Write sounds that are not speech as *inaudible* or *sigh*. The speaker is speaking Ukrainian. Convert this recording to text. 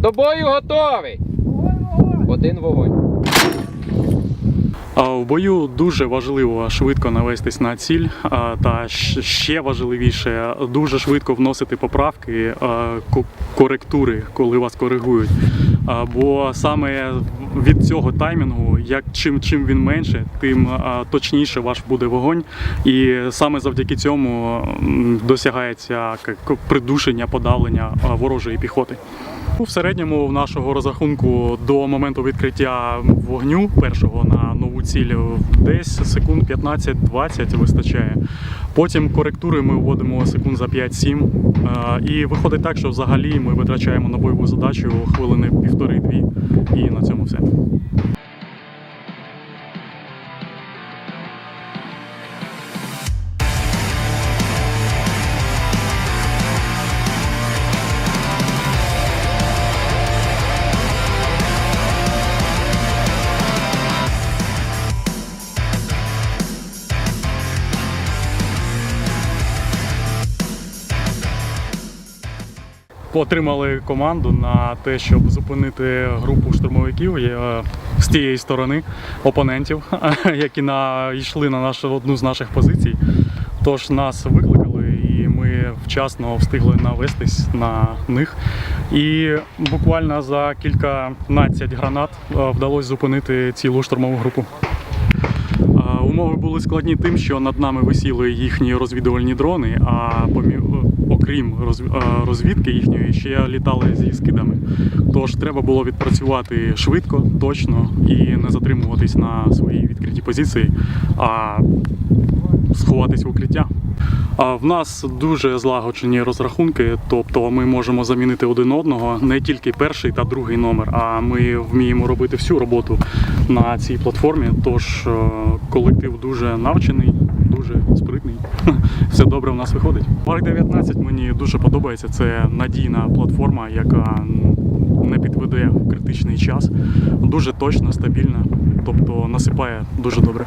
До бою готовий. Один вогонь. А В бою дуже важливо швидко навестись на ціль, та ще важливіше дуже швидко вносити поправки, коректури, коли вас коригують. Бо саме від цього таймінгу, як чим, чим він менше, тим точніше ваш буде вогонь. І саме завдяки цьому досягається придушення, подавлення ворожої піхоти. Ну, В середньому в нашого розрахунку до моменту відкриття вогню першого на нову ціль десь секунд 15-20 вистачає. Потім коректури ми вводимо секунд за 5-7. Е, І виходить так, що взагалі ми витрачаємо на бойову задачу хвилини півтори-дві. І на цьому все. Отримали команду на те, щоб зупинити групу штурмовиків е, з тієї сторони опонентів, *laughs* які на, йшли на нашу одну з наших позицій. Тож нас викликали, і ми вчасно встигли навестись на них. І буквально за кільканадцять гранат е, вдалося зупинити цілу штурмову групу. Е, Умови були складні тим, що над нами висіли їхні розвідувальні дрони, а помі- окрім розвідки їхньої ще літали зі скидами. Тож треба було відпрацювати швидко, точно і не затримуватись на своїй відкритій позиції, а сховатись в укриття. А в нас дуже злагоджені розрахунки, тобто ми можемо замінити один одного не тільки перший та другий номер, а ми вміємо робити всю роботу на цій платформі. Тож е, колектив дуже навчений, дуже спритний. Добре в нас виходить. Марк 19 мені дуже подобається. Це надійна платформа, яка не підведе в критичний час. Дуже точна, стабільна, тобто насипає дуже добре.